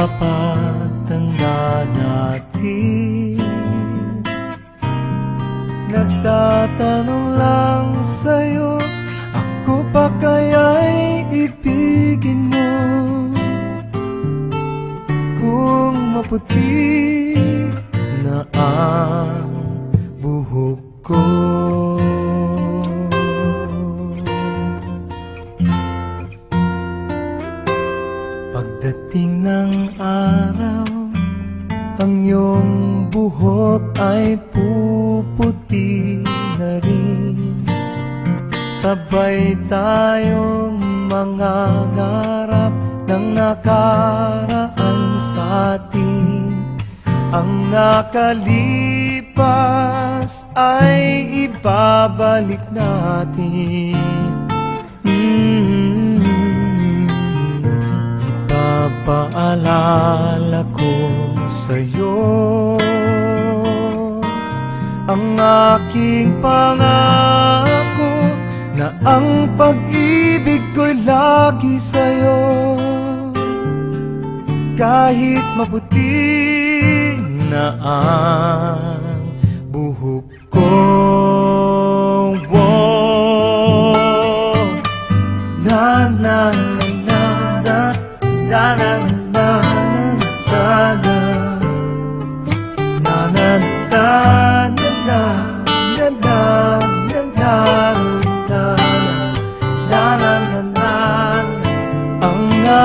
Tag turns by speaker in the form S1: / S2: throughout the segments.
S1: sa pagtanda natin. Nagtatanong lang sa'yo Ako pa kaya'y ibigin mo? Kung maputi na ang buhok ko Pagdating ng araw Ang iyong buhok ay puputi na rin. Sabay tayong mga garap ng nakaraan sa atin. Ang nakalipas ay ibabalik natin Ipapaalala ko sa'yo. Ang aking pangako Na ang pag-ibig ko'y lagi sa'yo. Kahit maputi na ang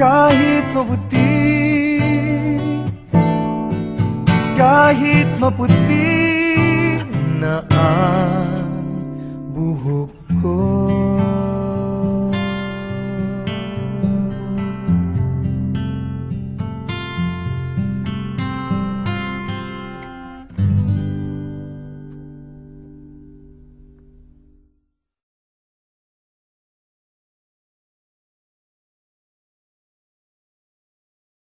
S1: kahit maputi Kahit maputi na ang buhok ko.